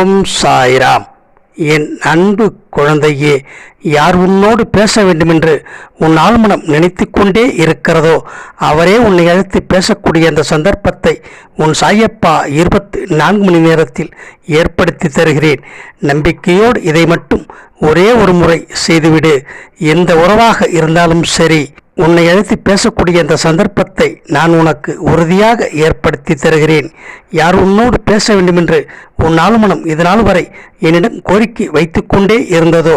ஓம் சாய்ராம். என் அன்பு குழந்தையே யார் உன்னோடு பேச வேண்டுமென்று உன் ஆழ்மனம் நினைத்து கொண்டே இருக்கிறதோ அவரே உன்னை அழைத்து பேசக்கூடிய அந்த சந்தர்ப்பத்தை உன் சாயப்பா இருபத்தி நான்கு மணி நேரத்தில் ஏற்படுத்தி தருகிறேன். நம்பிக்கையோடு இதை மட்டும் ஒரே ஒரு முறை செய்துவிடு. எந்த உறவாக இருந்தாலும் சரி. உன்னை அழைத்து பேசக்கூடிய அந்த சந்தர்ப்பத்தை நான் உனக்கு உறுதியாக ஏற்படுத்தி தருகிறேன். யார் உன்னோடு பேச வேண்டுமென்று உன் ஆளுமனம் இதனால் வரை என்னிடம் கோரிக்கை வைத்துக்கொண்டே இருந்ததோ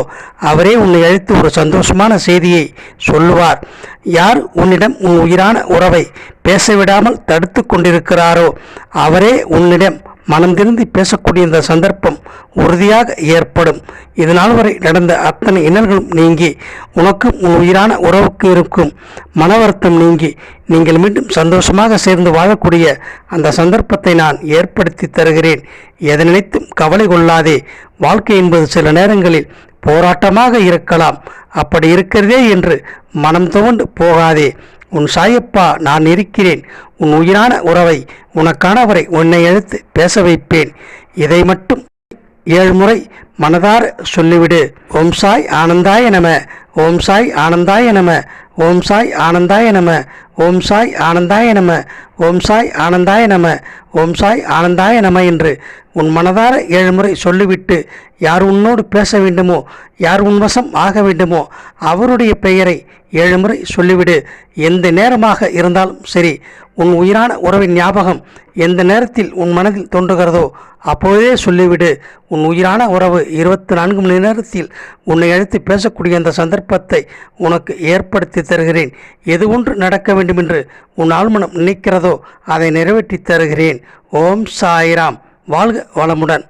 அவரே உன்னை அழைத்து ஒரு சந்தோஷமான செய்தியை சொல்லுவார். யார் உன்னிடம் உன் உயிரான உறவை பேசவிடாமல் தடுத்து கொண்டிருக்கிறாரோ அவரே உன்னிடம் மனம் திருந்தி பேசக்கூடிய இந்த சந்தர்ப்பம் உறுதியாக ஏற்படும். இதனால் வரை நடந்த அத்தனை இன்னல்களும் நீங்கி உனக்கும் உன் உயிரான உறவுக்கு இருக்கும் மன வருத்தம் நீங்கி நீங்கள் மீண்டும் சந்தோஷமாக சேர்ந்து வாழக்கூடிய அந்த சந்தர்ப்பத்தை நான் ஏற்படுத்தி தருகிறேன். எதை நினைத்தும் கவலை கொள்ளாதே. வாழ்க்கை என்பது சில நேரங்களில் போராட்டமாக இருக்கலாம். அப்படி இருக்கிறதே என்று மனம் துவண்டு போகாதே. உன் சாயப்பா நான் இருக்கிறேன். உன் உயிரான உறவை உனக்கானவரை உன்னை அழைத்து பேச வைப்பேன். இதை மட்டும் ஏழு முறை மனதார சொல்லிவிடு. ஓம் சாய் ஆனந்தாய நம ஓம் சாய் ஆனந்தாய நம ஓம் சாய் ஆனந்தாய நம ஓம் சாய் ஆனந்தாய நம ஓம் சாய் ஆனந்தாய நம ஓம் சாய் ஆனந்தாய நம என்று உன் மனதார ஏழு முறை சொல்லிவிட்டு யார் உன்னோடு பேச வேண்டுமோ யார் உன் வசம் ஆக வேண்டுமோ அவருடைய பெயரை ஏழு முறை சொல்லிவிடு. எந்த நேரமாக இருந்தாலும் சரி உன் உயிரான உறவின் ஞாபகம் எந்த நேரத்தில் உன் மனதில் தோன்றுகிறதோ அப்போதே சொல்லிவிடு. உன் உயிரான உறவு இருபத்தி நான்கு மணி நேரத்தில் உன்னை அழைத்து பேசக்கூடிய அந்த சந்தர்ப்பத்தை உனக்கு ஏற்படுத்தி தருகிறேன். எது ஒன்று நடக்க வேண்டுமென்று உன் ஆழ்மனம் நினைக்கிறதோ அதை நிறைவேற்றி தருகிறேன். ஓம் சாய்ராம். வாழ்க வளமுடன்.